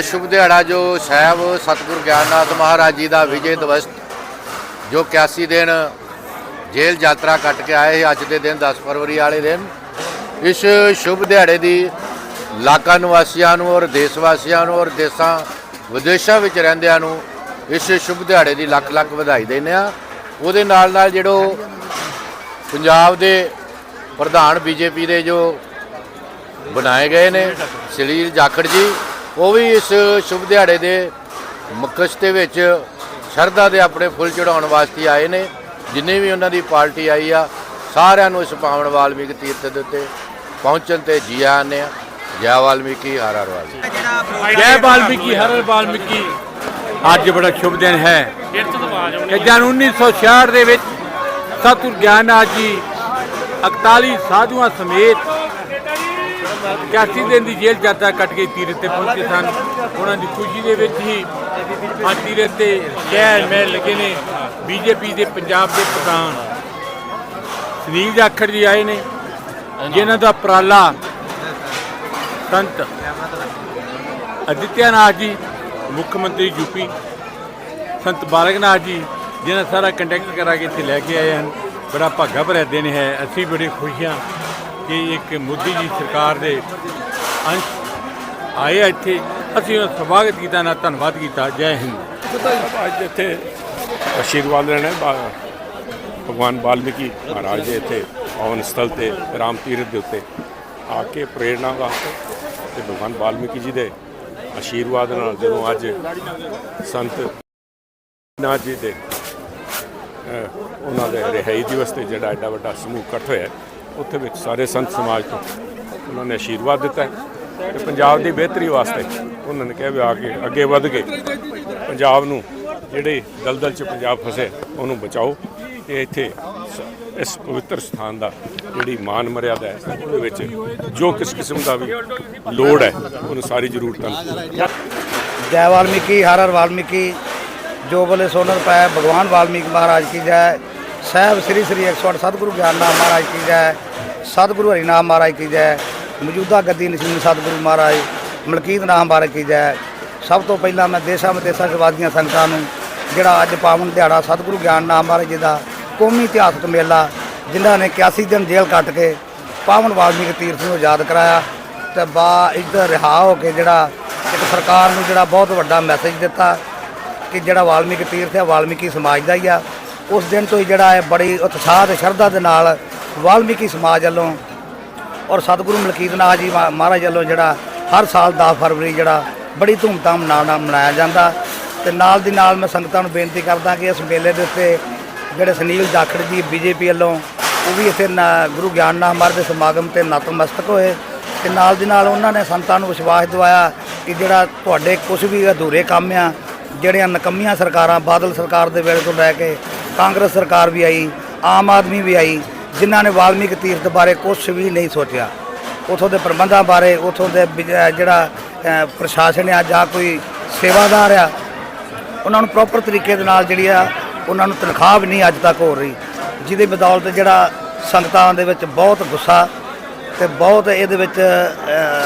ਸ਼ੁਭ ਦਿਹਾੜਾ ਜੋ ਸਾਹਿਬ ਸਤਿਗੁਰ ਗਿਆਨਨਾਥ ਮਹਾਰਾਜ ਜੀ ਦਾ ਵਿਜੇ ਦਿਵਸ ਜੋ 81 ਦਿਨ ਜੇਲ੍ਹ ਯਾਤਰਾ ਕੱਟ ਕੇ ਆਏ ਸੀ, ਅੱਜ ਦੇ ਦਿਨ 10 ਫਰਵਰੀ ਵਾਲੇ ਦਿਨ। ਇਸ ਸ਼ੁਭ ਦਿਹਾੜੇ ਦੀ ਲਾਕਾ ਨਿਵਾਸੀਆਂ ਨੂੰ ਔਰ ਦੇਸ਼ ਵਾਸੀਆਂ ਨੂੰ ਔਰ ਦੇਸ਼ਾਂ, ਵਿਦੇਸ਼ਾਂ ਵਿੱਚ ਰਹਿੰਦਿਆਂ ਨੂੰ ਇਸ ਸ਼ੁਭ ਦਿਹਾੜੇ ਦੀ ਲੱਖ ਲੱਖ ਵਧਾਈ ਦਿੰਦੇ ਆ ਉਹਦੇ ਨਾਲ ਨਾਲ ਜਿਹੜੋ ਪੰਜਾਬ ਦੇ ਪ੍ਰਧਾਨ ਬੀਜੇਪੀ ਦੇ ਜੋ ਬਣਾਏ ਗਏ ਨੇ ਸਲੀਲ ਜਾਖੜ ਜੀ ਉਹ ਵੀ ਇਸ ਸ਼ੁਭ ਦਿਹਾੜੇ ਦੇ ਮਕਸ ਦੇ ਵਿੱਚ ਸ਼ਰਧਾ ਦੇ ਆਪਣੇ ਫੁੱਲ ਚੜਾਉਣ ਵਾਸਤੇ ਆਏ ਨੇ ਜਿੰਨੇ ਵੀ ਉਹਨਾਂ ਦੀ ਪਾਰਟੀ ਆਈ ਆ ਸਾਰਿਆਂ ਨੂੰ ਇਸ ਪਾਵਨ ਵਾਲਮੀਕ ਤੀਰਥ ਦੇ ਉੱਤੇ ਪਹੁੰਚਣ ਤੇ ਜੀ ਆਇਆਂ ਨੇ ਜੈ ਵਾਲਮੀਕੀ ਹਰ ਹਰ ਵਾਲਮੀਕੀ। ਜੈ ਵਾਲਮੀਕੀ ਹਰ ਹਰ ਵਾਲਮੀਕੀ। ਅੱਜ ਬੜਾ ਸ਼ੁਭ ਦਿਨ ਹੈ ਕਿ ਜਨ 1966 ਦੇ ਵਿੱਚ ਸਤਿਗੁਰ ਗਿਆਨਨਾਥ ਜੀ 41 ਸਾਧੂਆਂ ਸਮੇਤ 81 ਦਿਨ ਦੀ ਜੇਲ੍ਹ ਯਾਤਰਾ ਕੱਟ ਕੇ ਤੀਰਥ ਤੇ ਪਹੁੰਚੇ ਸਨ। ਉਹਨਾਂ ਦੀ ਖੁਸ਼ੀ ਦੇ ਵਿੱਚ ਹੀ ਅੱਜ ਤੀਰਥ ਤੇ ਸ਼ਹਿਰ ਮਹਿਲ ਲੱਗੇ ਨੇ ਬੀਜੇਪੀ ਦੇ ਪੰਜਾਬ ਦੇ ਪ੍ਰਧਾਨ। ਸੁਨੀਲ ਜਾਖੜ ਜੀ ਆਏ ਨੇ, ਜਿਨ੍ਹਾਂ ਦਾ ਉਪਰਾਲਾ ਸੰਤ ਅਦਿੱਤਿਆਨਾਥ ਜੀ, ਮੁੱਖ ਮੰਤਰੀ ਯੂਪੀ ਸੰਤ ਬਾਲਕਨਾਥ ਜੀ ਜਿਹਨਾਂ ਸਾਰਾ ਕੰਟੈਕਟ ਕਰਾ ਕੇ ਇੱਥੇ ਲੈ ਕੇ ਆਏ ਹਨ। ਬੜਾ ਭਾਗਾ ਭਰਿਆ ਦਿਨ ਹੈ, ਅਸੀਂ ਬੜੇ ਖੁਸ਼ ਹਾਂ। ਕਿ ਇੱਕ ਮੋਦੀ ਜੀ ਸਰਕਾਰ ਦੇ ਅੰਸ਼ ਆਏ ਇੱਥੇ, ਅਸੀਂ ਉਹਨਾਂ ਦਾ ਸਵਾਗਤ ਕੀਤਾ ਨਾ ਧੰਨਵਾਦ ਕੀਤਾ, ਜੈ ਹਿੰਦ। ਅੱਜ ਇੱਥੇ ਆਸ਼ੀਰਵਾਦ ਲੈਣਾ ਭਗਵਾਨ ਵਾਲਮੀਕੀ ਮਹਾਰਾਜ ਦੇ ਇੱਥੇ ਪਾਵਨ ਸਥਲ ਤੇ, ਰਾਮ ਤੀਰਥ ਦੇ ਉੱਤੇ ਆ ਕੇ ਪ੍ਰੇਰਣਾ ਵਾਸਤੇ ਤੇ ਭਗਵਾਨ ਵਾਲਮੀਕੀ ਜੀ ਦੇ ਆਸ਼ੀਰਵਾਦ ਨਾਲ ਜਦੋਂ ਅੱਜ ਸੰਤ ਨਾਥ ਜੀ ਦੇ ਉਹਨਾਂ ਦੇ ਰਿਹਾਈ ਦਿਵਸ ਤੇ ਜਿਹੜਾ ਐਡਾ ਵੱਡਾ ਸਮੂਹ ਇਕੱਠ ਹੋਇਆ ਉੱਥੇ ਵਿੱਚ ਸਾਰੇ ਸੰਤ ਸਮਾਜ ਤੋਂ ਉਹਨਾਂ ਨੇ ਆਸ਼ੀਰਵਾਦ ਦਿੱਤਾ ਤੇ ਪੰਜਾਬ ਦੀ ਬਿਹਤਰੀ ਵਾਸਤੇ ਉਹਨਾਂ ਨੇ ਕਿਹਾ ਵੀ ਆ ਕੇ ਅੱਗੇ ਵਧ ਕੇ ਪੰਜਾਬ ਨੂੰ ਜਿਹੜੇ ਦਲਦਲ 'ਚ ਪੰਜਾਬ ਫਸੇ, ਉਹਨੂੰ ਬਚਾਓ ਇਹ ਇੱਥੇ ਇਸ ਪਵਿੱਤਰ ਸਥਾਨ ਦਾ ਜਿਹੜੀ ਮਾਨ ਮਰਿਆਦਾ ਹੈ, ਉਹਦੇ ਵਿੱਚ ਜੋ ਕਿਸ ਕਿਸਮ ਦਾ ਵੀ ਲੋੜ ਹੈ, ਉਹਨੂੰ ਸਾਰੀ ਜ਼ਰੂਰਤਾਂ ਜੈ ਵਾਲਮੀਕੀ, ਹਰ ਹਰ ਵਾਲਮੀਕੀ, ਜੋ ਬੋਲੇ ਸੋਨਰ ਪਾਇਆ ਭਗਵਾਨ ਵਾਲਮੀਕ ਮਹਾਰਾਜ ਕੀ ਜੈ। ਸਾਹਿਬ ਸ੍ਰੀ ਸ੍ਰੀ 108 ਸਤਿਗੁਰੂ ਗਿਆਨ ਨਾਮ ਮਹਾਰਾਜ ਕੀ ਜੈ। ਸਤਿਗੁਰੂ ਹਰੀ ਨਾਮ ਮਹਾਰਾਜ ਕੀ ਜੈ। ਮੌਜੂਦਾ ਗੱਦੀ ਨਸ਼ੀਮ ਸਤਿਗੁਰੂ ਮਹਾਰਾਜ, ਮਲਕੀਤ ਨਾਮ ਮਹਾਰਾਜ ਕੀ ਜੈ। ਸਭ ਤੋਂ ਪਹਿਲਾਂ ਮੈਂ ਦੇਸ਼ਾਂ ਵਿਦੇਸ਼ਾਂ ਜਵਾਦੀਆਂ ਸੰਗਤਾਂ ਨੂੰ, ਜਿਹੜਾ ਅੱਜ ਪਾਵਨ ਦਿਹਾੜਾ ਸਤਿਗੁਰੂ ਗਿਆਨ ਨਾਮ ਮਹਾਰਾਜ ਜੀ ਦਾ ਕੌਮੀ ਇਤਿਹਾਸਕ ਮੇਲਾ, ਜਿਨ੍ਹਾਂ ਨੇ 81 ਦਿਨ ਜੇਲ੍ਹ ਕੱਟ ਕੇ ਪਾਵਨ ਵਾਲਮੀਕ ਤੀਰਥ ਨੂੰ ਯਾਦ ਕਰਾਇਆ ਤੇ ਬਾ ਇੱਧਰ ਰਿਹਾ ਹੋ ਕੇ ਜਿਹੜਾ ਇੱਕ ਸਰਕਾਰ ਨੂੰ ਜਿਹੜਾ ਬਹੁਤ ਵੱਡਾ ਮੈਸੇਜ ਦਿੱਤਾ ਕਿ ਜਿਹੜਾ ਵਾਲਮੀਕ ਤੀਰਥ ਹੈ, ਵਾਲਮੀਕੀ ਸਮਾਜ ਦਾ ਹੀ ਆ। ਉਸ ਦਿਨ ਤੋਂ ਹੀ ਜਿਹੜਾ ਹੈ ਬੜੀ ਉਤਸ਼ਾਹ ਤੇ ਸ਼ਰਧਾ ਦੇ ਨਾਲ ਵਾਲਮੀਕੀ ਸਮਾਜ ਵੱਲੋਂ ਔਰ ਸਤਿਗੁਰੂ ਮਲਕੀਤ ਨਾਥ ਜੀ ਮਹਾਰਾਜ ਵੱਲੋਂ ਜਿਹੜਾ ਹਰ ਸਾਲ 10 ਫਰਵਰੀ ਜਿਹੜਾ ਬੜੀ ਧੂਮਧਾਮ ਨਾਲ ਮਨਾਇਆ ਜਾਂਦਾ। ਤੇ ਨਾਲ ਦੀ ਨਾਲ ਮੈਂ ਸੰਗਤਾਂ ਨੂੰ ਬੇਨਤੀ ਕਰਦਾ ਕਿ ਇਸ ਮੇਲੇ ਦੇ ਉੱਤੇ ਜਿਹੜੇ ਸੁਨੀਲ ਜਾਖੜ ਜੀ ਬੀਜੇਪੀ ਵੱਲੋਂ, ਉਹ ਵੀ ਇੱਥੇ ਨਾ- ਗੁਰੂ ਗਿਆਨਨਾਥ ਮਹਾਰਾਜ ਦੇ ਸਮਾਗਮ ਤੇ ਨਤਮਸਤਕ ਹੋਏ। ਤੇ ਨਾਲ ਦੀ ਨਾਲ ਉਹਨਾਂ ਨੇ ਸੰਤਾਂ ਨੂੰ ਵਿਸ਼ਵਾਸ ਦਿਵਾਇਆ ਕਿ ਜਿਹੜਾ ਤੁਹਾਡੇ ਕੁਝ ਵੀ ਅਧੂਰੇ ਕੰਮ ਆ, ਜਿਹੜੀਆਂ ਨਕੰਮੀਆਂ ਸਰਕਾਰਾਂ ਬਾਦਲ ਸਰਕਾਰ ਦੇ ਵੇਲੇ ਤੋਂ ਲੈ ਕੇ ਕਾਂਗਰਸ ਸਰਕਾਰ ਵੀ ਆਈ, ਆਮ ਆਦਮੀ ਵੀ ਆਈ, ਜਿਨ੍ਹਾਂ ਨੇ ਵਾਲਮੀਕ ਤੀਰਥ ਬਾਰੇ ਕੁਝ ਵੀ ਨਹੀਂ ਸੋਚਿਆ। ਉਥੋਂ ਦੇ ਪ੍ਰਬੰਧਾਂ ਬਾਰੇ, ਉਥੋਂ ਦੇ ਬਿਜ- ਜਿਹੜਾ ਪ੍ਰਸ਼ਾਸਨ ਆ ਜਾਂ ਕੋਈ ਸੇਵਾਦਾਰ ਆ, ਉਹਨਾਂ ਨੂੰ ਪ੍ਰੋਪਰ ਤਰੀਕੇ ਦੇ ਨਾਲ ਜਿਹੜੀ ਆ, ਉਹਨਾਂ ਨੂੰ ਤਨਖਾਹ ਵੀ ਨਹੀਂ ਅੱਜ ਤੱਕ ਹੋ ਰਹੀ। ਜਿਹਦੇ ਬਦੌਲਤ ਜਿਹੜਾ ਸੰਗਤਾਂ ਦੇ ਵਿੱਚ ਬਹੁਤ ਗੁੱਸਾ ਤੇ ਬਹੁਤ ਇਹਦੇ ਵਿੱਚ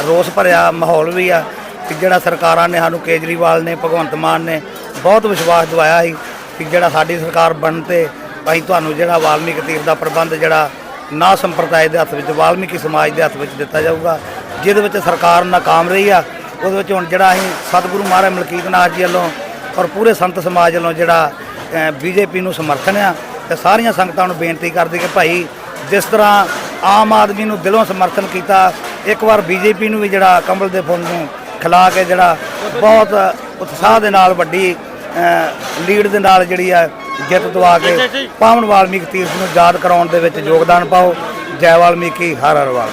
ਰੋਸ ਭਰਿਆ ਮਾਹੌਲ ਵੀ ਆ ਕਿ ਜਿਹੜਾ ਸਰਕਾਰਾਂ ਨੇ, ਸਾਨੂੰ ਕੇਜਰੀਵਾਲ ਨੇ, ਭਗਵੰਤ ਮਾਨ ਨੇ ਬਹੁਤ ਵਿਸ਼ਵਾਸ ਦਿਵਾਇਆ ਸੀ। ਕਿ ਜਿਹੜਾ ਸਾਡੀ ਸਰਕਾਰ ਬਣਨ ਤੇ ਅਸੀਂ ਤੁਹਾਨੂੰ ਜਿਹੜਾ ਵਾਲਮੀਕ ਤੀਰਥ ਦਾ ਪ੍ਰਬੰਧ ਜਿਹੜਾ ਨਾ ਸੰਪਰਦਾਇ ਦੇ ਹੱਥ ਵਿੱਚ, ਵਾਲਮੀਕੀ ਸਮਾਜ ਦੇ ਹੱਥ ਵਿੱਚ ਦਿੱਤਾ ਜਾਊਗਾ, ਜਿਹਦੇ ਵਿੱਚ ਸਰਕਾਰ ਨਾਕਾਮ ਰਹੀ ਆ, ਉਹਦੇ ਵਿੱਚ ਹੁਣ ਜਿਹੜਾ ਅਸੀਂ ਸਤਿਗੁਰੂ ਮਹਾਰਾਜ ਮਲਕੀਤ ਨਾਥ ਜੀ ਵੱਲੋਂ ਔਰ ਪੂਰੇ ਸੰਤ ਸਮਾਜ ਵੱਲੋਂ ਜਿਹੜਾ ਬੀਜੇਪੀ ਨੂੰ ਸਮਰਥਨ ਆ, ਤੇ ਸਾਰੀਆਂ ਸੰਗਤਾਂ ਨੂੰ ਬੇਨਤੀ ਕਰਦੀ ਕਿ ਭਾਈ ਜਿਸ ਤਰ੍ਹਾਂ ਆਮ ਆਦਮੀ ਨੂੰ ਦਿਲੋਂ ਸਮਰਥਨ ਕੀਤਾ, ਇੱਕ ਵਾਰ ਬੀਜੇਪੀ ਨੂੰ ਵੀ ਜਿਹੜਾ ਕਮਲ ਦੇ ਫੁੱਲ ਨੂੰ ਖਿਲਾ ਕੇ ਜਿਹੜਾ ਬਹੁਤ ਉਤਸ਼ਾਹ ਦੇ ਨਾਲ ਵੱਡੀ ਲੀਡ ਦੇ ਨਾਲ ਜਿਹੜੀ ਆ ਜਿੱਤ ਦਵਾ ਕੇ ਪਾਵਨ ਵਾਲਮੀਕ ਤੀਰਥ ਨੂੰ ਯਾਦ ਕਰਾਉਣ ਦੇ ਵਿੱਚ ਯੋਗਦਾਨ ਪਾਓ। ਜੈ ਵਾਲਮੀਕੀ ਹਰ ਹਰ ਵਾਲ।